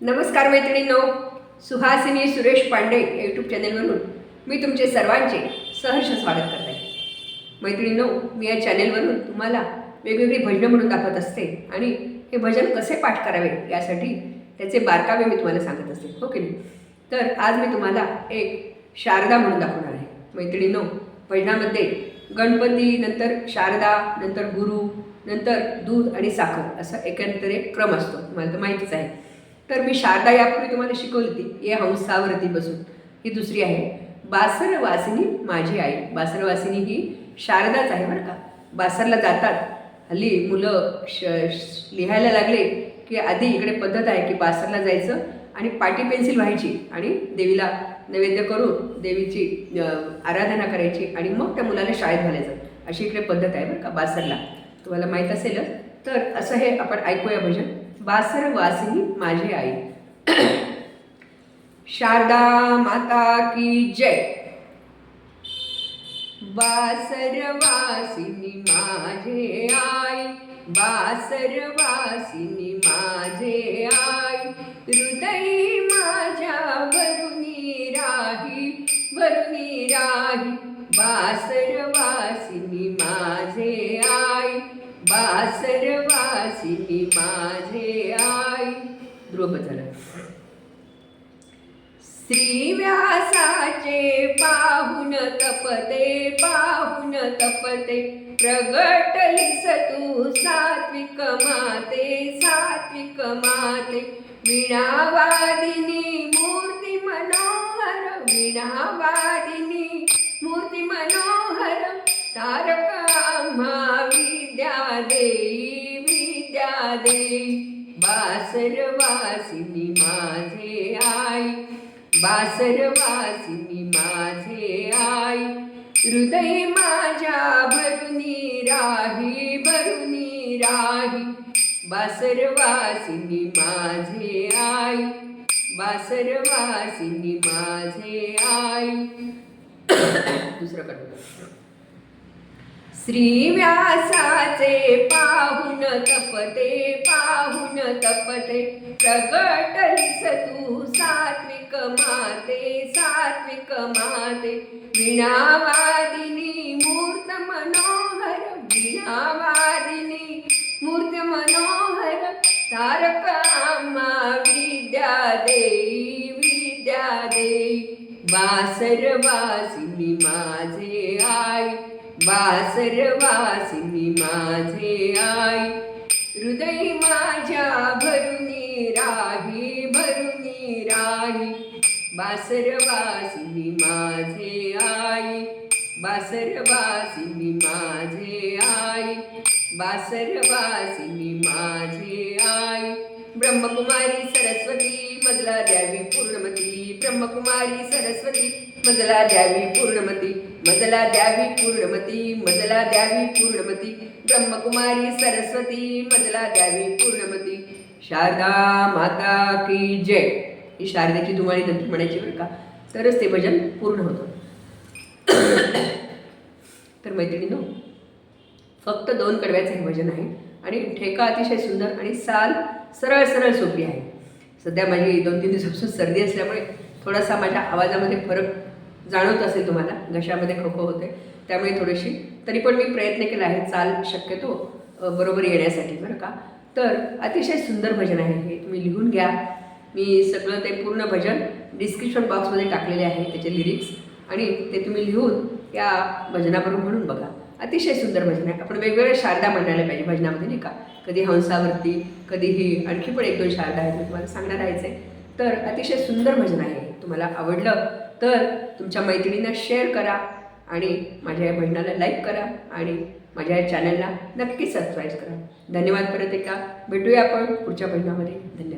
नमस्कार मैत्रिणींनो सुहासिनी सुरेश पांडे यूट्यूब चॅनेलवरून मी तुमचे सर्वांचे सहर्ष स्वागत करते. मैत्रिणींनो मी या चॅनेलवरून तुम्हाला वेगवेगळी भजनं म्हणून दाखवत असते आणि हे भजन कसे पाठ करावे यासाठी त्याचे बारकावे मी तुम्हाला सांगत असते हो की नाही? तर आज मी तुम्हाला एक शारदा म्हणून दाखवणार आहे. मैत्रिणींनो भजनामध्ये गणपती नंतर शारदा नंतर गुरु नंतर दूध आणि साखर असा एकंदर एक क्रम असतो. तुम्हाला तर माहितीच आहे. तर मी शारदा यापूर्वी तुम्हाला शिकवली होती ये हंसावरती बसून. ही दुसरी आहे. बासरवासिनी माझी आई. बासरवासिनी ही शारदाच आहे बरं का. बासरला जातात. हल्ली मुलं श लिहायला लागले की आधी इकडे पद्धत आहे की बासरला जायचं आणि पाटी पेन्सिल व्हायची आणि देवीला नैवेद्य करून देवीची आराधना करायची आणि मग त्या मुलाला शाळेत घालायचं. अशी इकडे पद्धत आहे बरं का बासरला. तुम्हाला माहीत असेलच. तर असं हे आपण ऐकूया भजन. वासर वासिनी माझी आई. शारदा माता की जय. बासर वासिनी माझे आई बासर वासिनी माझे आई. हृदय माझ्या वरुणी राही भरुनी राही बासर वासिनी माझे आई. बासरवासिनी माझे आई. ध्रुव झालं. श्री व्यासाचे पाहुन तपते पाहुन तपते. प्रगटलीस तू सात्विक माते सात्विक माते. विणावादिनी मूर्ती मनोहर विणावादिनी मूर्ती मनोहर. तारका आम्हा देई विद्या दे बासरवासिनी माझे आई. बासरवासिनी माझे आई. हृदय माझ्या भरुनी राही भरुनी राही. बासरवासिनी माझे आई. बासरवासिनी माझे आई. दुसरं कडवं श्री व्यासाचे पाहुन तपते पाहुन तपते. प्रगटलीस तू सात्विक माते सात्विक माते. विणावादिनी मूर्त मनोहर विणावादिनी मूर्त मनोहर. तारकामा विद्या देई विद्या देई. बासर वासिनी माझे आई बासरवासिनी माझे आई. हृदय माझ्या भरुनी राही भरुनी राही. बासरवासिनी माझे आई. बासरवासिनी माझे आई. बासरवासिनी माझे आई. ब्रह्मकुमारी सरस्वती मजला द्यावी पूर्णमती. ब्रह्मकुमारी सरस्वती मजला द्यावी पूर्णमती. मजला द्यावी पूर्णमती मजला द्यावी पूर्णमती. ब्रह्मकुमारी सरस्वती मजला द्यावी पूर्णमती. शारदा माता की जय. ही शारदेची धुमाळी नंतर म्हणायची बरं का? तरच ते भजन पूर्ण होतं. तर मैत्रिणीनो फक्त दोन कडव्याचं हे भजन आहे आणि ठेका अतिशय सुंदर आणि साल सरळ सरळ सोपी आहे. सध्या माझी दोन तीन दिवसापासून सर्दी असल्यामुळे थोडासा माझ्या आवाजामध्ये फरक जाणवत असेल तुम्हाला घशामध्ये खो होते त्यामुळे थोडीशी. तरी पण मी प्रयत्न केला आहे चाल शक्यतो बरोबर येण्यासाठी बरं का? तर अतिशय सुंदर भजन आहे हे. तुम्ही लिहून घ्या. मी सगळं ते पूर्ण भजन डिस्क्रिप्शन बॉक्समध्ये टाकलेले आहे त्याचे लिरिक्स आणि ते तुम्ही लिहून या भजनाबरोबर म्हणून बघा. अतिशय सुंदर भजन आहे. आपण वेगवेगळ्या शारदा म्हणायला पाहिजे भजनामध्ये नाही का? कधी हंसावरती कधी ही आणखी पण एक दोन शारदा आहेत मी तुम्हाला सांगणार राहायचं आहे. तर अतिशय सुंदर भजन आहे हे. तुम्हाला आवडलं तर तुमच्या मैत्रिणींना शेअर करा आणि माझ्या या बहिणाला लाईक करा आणि माझ्या या चॅनलला नक्की सबस्क्राईब करा. धन्यवाद परत एका भेटूया आपण पुढच्या बहिणामध्ये. धन्यवाद.